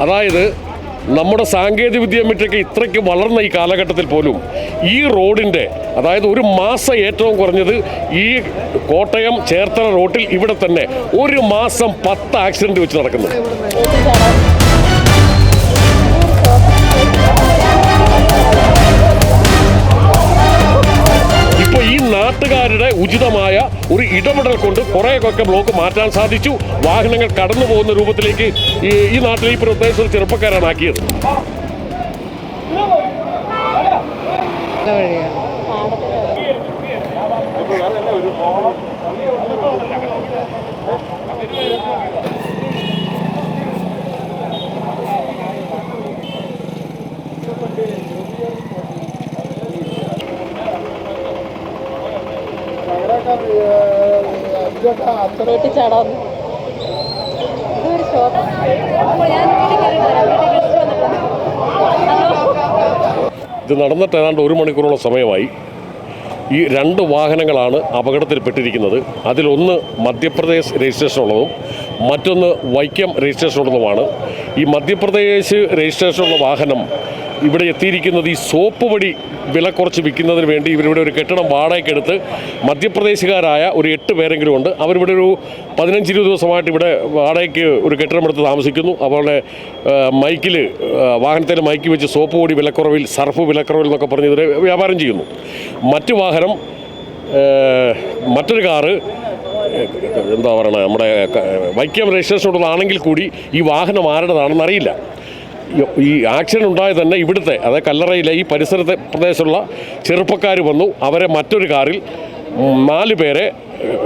അതായത് നമ്മുടെ സാങ്കേതിക വിദ്യ മറ്റൊക്കെ ഇത്രയ്ക്ക് വളർന്ന ഈ കാലഘട്ടത്തിൽ പോലും ഈ റോഡിന്റെ അതായത് ഒരു മാസം ഏറ്റവും കുറഞ്ഞത് ഈ കോട്ടയം ചേർത്തല റോട്ടിൽ ഇവിടെ തന്നെ ഒരു മാസം പത്ത് ആക്സിഡന്റ് വെച്ച് നടക്കുന്നു നാട്ടുകാരുടെ ഉചിതമായ ഒരു ഇടപെടൽ കൊണ്ട് കുറേയൊക്കെ ബ്ലോക്ക് മാറ്റാൻ സാധിച്ചു. വാഹനങ്ങൾ കടന്നു പോകുന്ന രൂപത്തിലേക്ക് ഈ ഈ നാട്ടിലെ ഈ പ്രദേശത്ത് ചെറുപ്പക്കാരാണ് ആക്കിയത് ഷോപ്പ് ഇത് നടന്നിട്ട് ഏതാണ്ട് ഒരു മണിക്കൂറോളം സമയമായി. ഈ രണ്ട് വാഹനങ്ങളാണ് അപകടത്തിൽപ്പെട്ടിരിക്കുന്നത്. അതിലൊന്ന് മധ്യപ്രദേശ് രജിസ്ട്രേഷൻ ഉള്ളതും മറ്റൊന്ന് വൈക്കം രജിസ്ട്രേഷൻ ഉള്ളതുമാണ് ഈ മധ്യപ്രദേശ് രജിസ്ട്രേഷനുള്ള വാഹനം ഇവിടെ എത്തിയിരിക്കുന്നത് ഈ സോപ്പ് പൊടി വില കുറച്ച് വിൽക്കുന്നതിന് വേണ്ടി ഇവരിവിടെ ഒരു കെട്ടിടം വാടകയ്ക്കെടുത്ത് മധ്യപ്രദേശുകാരായ ഒരു എട്ട് പേരെങ്കിലും ഉണ്ട്. അവരിവിടെ ഒരു പതിനഞ്ച് ഇരുപത് ദിവസമായിട്ട് ഇവിടെ വാടകയ്ക്ക് ഒരു കെട്ടിടം എടുത്ത് താമസിക്കുന്നു. അവരുടെ മൈക്കിൽ വാഹനത്തിൽ മൈക്ക് വെച്ച് സോപ്പ് പൊടി വിലക്കുറവിൽ സർഫ് വിലക്കുറവിൽ എന്നൊക്കെ പറഞ്ഞ് ഇവരെ വ്യാപാരം ചെയ്യുന്നു. മറ്റു വാഹനം മറ്റൊരു കാറ് എന്താ പറയണത് നമ്മുടെ വൈക്കം രജിസ്ട്രേഷൻ ഉള്ളതാണെങ്കിൽ കൂടി ഈ വാഹനം ആരുടേതാണെന്ന് അറിയില്ല. ഈ- ആക്ഷൻ ഉണ്ടായത് തന്നെ ഇവിടുത്തെ അതായത് കല്ലറയിലെ ഈ പരിസരത്തെ പ്രദേശമുള്ള ചെറുപ്പക്കാർ വന്നു. അവരെ മറ്റൊരു കാറിൽ നാല് പേരെ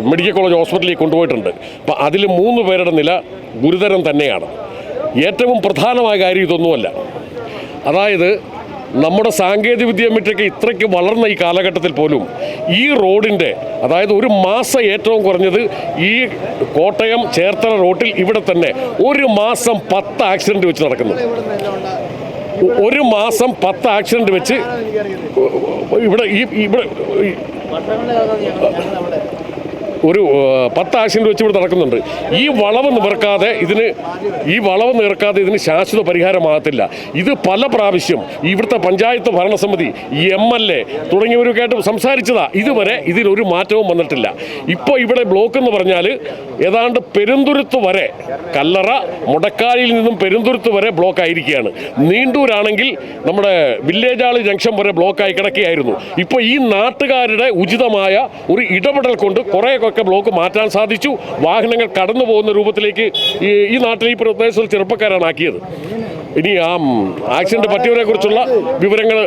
മെഡിക്കൽ കോളേജ് ഹോസ്പിറ്റലിൽ കൊണ്ടുപോയിട്ടുണ്ട്. അപ്പം അതിൽ മൂന്ന് പേരുടെ നില ഗുരുതരം തന്നെയാണ്. ഏറ്റവും പ്രധാനമായ കാര്യം ഇതൊന്നുമല്ല. അതായത് നമ്മുടെ സാങ്കേതിക വിദ്യയൊക്കെ ഇത്രയ്ക്ക് വളർന്ന ഈ കാലഘട്ടത്തിൽ പോലും ഈ റോഡിന്റെ അതായത് ഒരു മാസം ഏറ്റവും കുറഞ്ഞത് ഈ കോട്ടയം ചേർത്തല റോട്ടിൽ ഇവിടെ തന്നെ ഒരു മാസം പത്ത് ആക്സിഡന്റ് വെച്ച് നടക്കുന്നു. ഒരു മാസം പത്ത് ആക്സിഡന്റ് വെച്ച് ഇവിടെ ഈ ഇവിടെ ഒരു പത്ത് ആശയം വെച്ച് ഇവിടെ നടക്കുന്നുണ്ട്. ഈ വളവ് നിവർക്കാതെ ഇതിന് ഈ വളവ് നിവർക്കാതെ ഇതിന് ശാശ്വത പരിഹാരമാകത്തില്ല ഇത് പല പ്രാവശ്യം ഇവിടുത്തെ പഞ്ചായത്ത് ഭരണസമിതി എം എൽ എ തുടങ്ങിയവരൊക്കെ ആയിട്ട് സംസാരിച്ചതാ. ഇതുവരെ ഇതിലൊരു മാറ്റവും വന്നിട്ടില്ല. ഇപ്പോൾ ഇവിടെ ബ്ലോക്ക് എന്ന് പറഞ്ഞാൽ ഏതാണ്ട് പെരുന്തുരുത്ത് വരെ കല്ലറ മുടക്കാലിൽ നിന്നും പെരുന്തുരുത്ത് വരെ ബ്ലോക്ക് ആയിരിക്കുകയാണ്. നീണ്ടൂരാണെങ്കിൽ നമ്മുടെ വില്ലേജ് ആൾ ജംഗ്ഷൻ വരെ ബ്ലോക്കായി കിടക്കുകയായിരുന്നു. ഇപ്പോൾ ഈ നാട്ടുകാരുടെ ഉചിതമായ ഒരു ഇടപെടൽ കൊണ്ട് കുറേയൊക്കെ ബ്ലോക്ക് മാറ്റാൻ സാധിച്ചു. വാഹനങ്ങൾ കടന്നു പോകുന്ന രൂപത്തിലേക്ക് ഈ നാട്ടിലെ ഈ പ്രദേശത്തിൽ ചെറുപ്പക്കാരാണ് ആക്കിയത്. ഇനി ആ ആക്സിഡന്റ് പറ്റിയവരെ കുറിച്ചുള്ള വിവരങ്ങൾ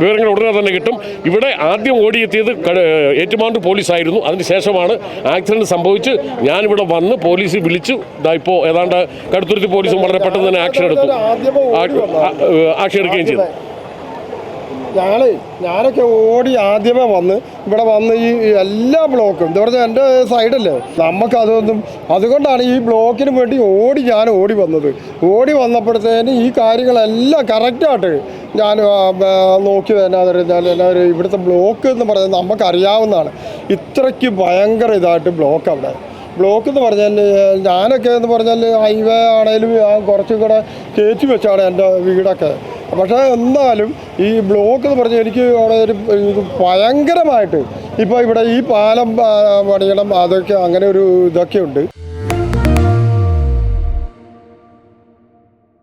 വിവരങ്ങൾ ഉടനെ തന്നെ കിട്ടും. ഇവിടെ ആദ്യം ഓടിയെത്തിയത് ആയിരുന്നു പോലീസായിരുന്നു. അതിനുശേഷമാണ് ആക്സിഡന്റ് സംഭവിച്ച് ഞാനിവിടെ വന്ന് പോലീസ് വിളിച്ചു. ഇപ്പോൾ ഏതാണ്ട് കടുത്തുരുത്തി പോലീസും വളരെ പെട്ടെന്ന് തന്നെ ആക്ഷൻ എടുത്തു. ആക്ഷൻ എടുക്കുകയും ചെയ്തു. ഞങ്ങൾ ഞാനൊക്കെ ഓടി ആദ്യമേ വന്ന് ഇവിടെ വന്ന് ഈ എല്ലാ ബ്ലോക്കും എന്താ പറഞ്ഞാൽ എന്റെ സൈഡല്ലേ? നമുക്ക് അതൊന്നും അതുകൊണ്ടാണ് ഈ ബ്ലോക്കിന് വേണ്ടി ഓടി ഞാൻ ഓടി വന്നത്. ഓടി വന്നപ്പോഴത്തേന് ഈ കാര്യങ്ങളെല്ലാം കറക്റ്റായിട്ട് ഞാൻ നോക്കിയത് എന്നാന്ന് പറഞ്ഞാൽ എല്ലാവരും ഇവിടുത്തെ ബ്ലോക്ക് എന്ന് പറയുന്നത് നമുക്കറിയാവുന്നതാണ്. ഇത്രയ്ക്ക് ഭയങ്കര ഇതായിട്ട് ബ്ലോക്ക് അവിടെ. ബ്ലോക്ക് എന്ന് പറഞ്ഞാൽ ഞാനൊക്കെ എന്ന് പറഞ്ഞാൽ ഹൈവേ ആണെങ്കിലും ഞാൻ കുറച്ചും കൂടെ കയറ്റി വെച്ചാണ് എന്റെ വീടൊക്കെ. പക്ഷേ എന്നാലും ഈ ബ്ലോക്ക് എന്ന് പറഞ്ഞാൽ എനിക്ക് അവിടെ ഒരു ഭയങ്കരമായിട്ട് ഇപ്പോൾ ഇവിടെ ഈ പാലം പണിയണം അതൊക്കെ അങ്ങനെ ഒരു ഇതൊക്കെ ഉണ്ട്